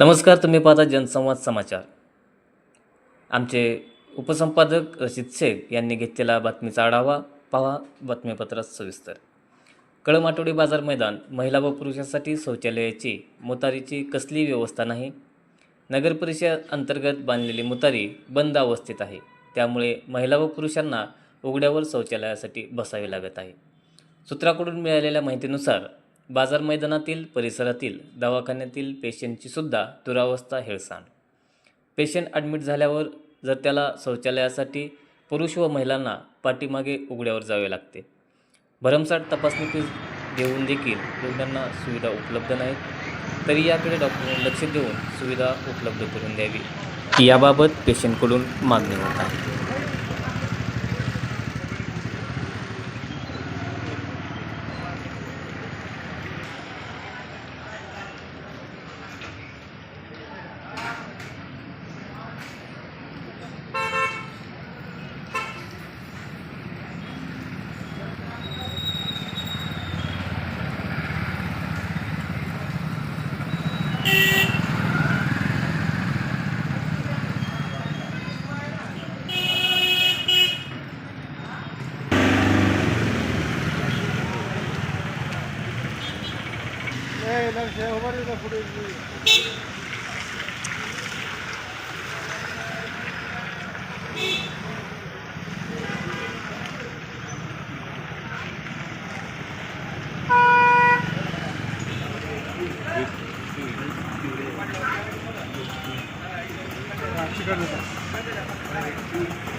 नमस्कार तुम्ही पाहता जनसंवाद समाचार. आमचे उपसंपादक रशीद शेख यांनी घेतलेला बातमीचा आढावा पहा बातमीपत्रात सविस्तर. कळम आठवडी बाजार मैदान महिला व पुरुषांसाठी शौचालयाची मुतारीची कसली व्यवस्था नाही. नगरपरिषद अंतर्गत बांधलेली मुतारी बंद अवस्थेत आहे. त्यामुळे महिला व पुरुषांना उघड्यावर शौचालयासाठी बसावे लागत आहे. सूत्राकडून मिळालेल्या माहितीनुसार बाजार मैदानातील परिसरातील दवाखान्यातील पेशंटची सुद्धा दुरावस्था हेळसांड. पेशंट ॲडमिट झाल्यावर जर त्याला शौचालयासाठी पुरुष व महिलांना पाठीमागे उघड्यावर जावे लागते. भरमसाठ तपासणी फीस देऊन देखील रुग्णांना सुविधा उपलब्ध नाहीत. तरी याकडे डॉक्टरांनी लक्ष देऊन सुविधा उपलब्ध करून द्यावी. याबाबत पेशंटकडून मागणी होत आहे. Hey, that's everybody the footage. Gracias.